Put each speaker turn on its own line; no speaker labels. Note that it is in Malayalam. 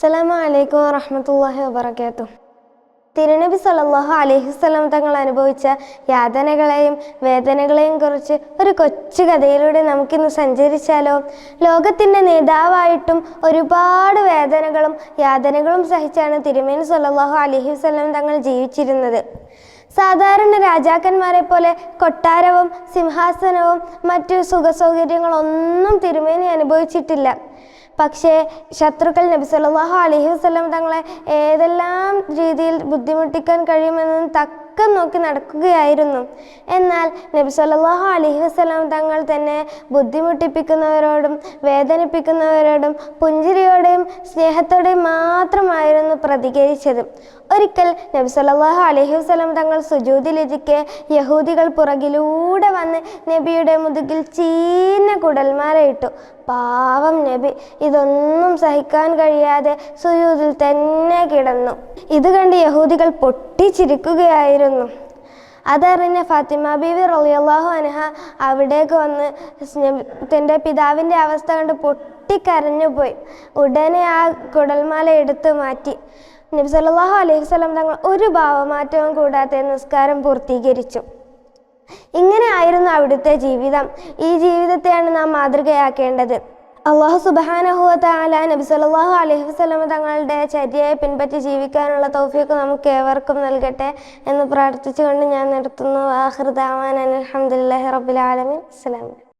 അസ്സലാമു അലൈക്കും വറഹമത്തല്ലാഹി വബറകാതുഹു. തിരുനബി സല്ലല്ലാഹു അലൈഹി വസല്ലം തങ്ങൾ അനുഭവിച്ച യാതനകളെയും വേദനകളെയും കുറിച്ച് ഒരു കൊച്ചു കഥയിലൂടെ നമുക്കിന്ന് സഞ്ചരിച്ചാലോ? ലോകത്തിന്റെ നേതാവായിട്ടും ഒരുപാട് വേദനകളും യാതനകളും സഹിച്ചാണ് തിരുമേനി സല്ലല്ലാഹു അലൈഹി വസല്ലം തങ്ങൾ ജീവിച്ചിരുന്നത്. സാധാരണ രാജാക്കന്മാരെ പോലെ കൊട്ടാരവും സിംഹാസനവും മറ്റു സുഖസൗകര്യങ്ങളൊന്നും തിരുമേനി അനുഭവിച്ചിട്ടില്ല. പക്ഷേ ശത്രുക്കൾ നബി സല്ലാഹു അലഹി വസ്ലം തങ്ങളെ ഏതെല്ലാം രീതിയിൽ ബുദ്ധിമുട്ടിക്കാൻ കഴിയുമെന്ന് തക്കം നോക്കി നടക്കുകയായിരുന്നു. എന്നാൽ നബി സല്ലാഹു അലഹി വസ്ലാം തങ്ങൾ തന്നെ ബുദ്ധിമുട്ടിപ്പിക്കുന്നവരോടും വേദനിപ്പിക്കുന്നവരോടും പുഞ്ചിരിയോടെയും സ്നേഹത്തോടെയും മാത്രമായിരുന്നു പ്രതികരിച്ചത്. ഒരിക്കൽ നബി സല്ലാഹു അലഹി വസല്ലം തങ്ങൾ സുജൂതിലിരിക്കെ യഹൂദികൾ പുറകിലൂടെ വന്ന് നബിയുടെ മുതുകിൽ ചീന്ന കുടൽമാലയിട്ടു പാവം നബി ഇതൊന്നും സഹിക്കാൻ കഴിയാതെ സുജൂതിൽ തന്നെ കിടന്നു. ഇത് കണ്ട് യഹൂദികൾ പൊട്ടിച്ചിരിക്കുകയായിരുന്നു. അതറിഞ്ഞ ഫാത്തിമ ബീവി റളിയല്ലാഹു അനഹ അവിടേക്ക് വന്ന് തന്റെ പിതാവിന്റെ അവസ്ഥ കണ്ട് പൊട്ടിക്കരഞ്ഞുപോയി ഉടനെ ആ കുടൽമാല എടുത്ത് മാറ്റി. നബി സല്ലല്ലാഹു അലൈഹി വസല്ലം തങ്ങൾ ഒരു ഭാവമാറ്റവും കൂടാതെ നിസ്കാരം പൂർത്തീകരിച്ചു. ഇങ്ങനെ ആയിരുന്നു അവിടുത്തെ ജീവിതം. ഈ ജീവിതത്തെയാണ് നാം മാതൃകയാക്കേണ്ടത്. അള്ളാഹു സുബാനഹുവ താല നബി സല്ലല്ലാഹു അലഹി വസ്ലമ തങ്ങളുടെ ചര്യയെ പിൻപറ്റി ജീവിക്കാനുള്ള തൗഫീഖ് നമുക്ക് ഏവർക്കും നൽകട്ടെ എന്ന് പ്രാർത്ഥിച്ചുകൊണ്ട് ഞാൻ നിർത്തുന്നു. ആഹൃദാവാൻ അലഹമുല്ലാഹി റബുലാലമി അസ്സലാമു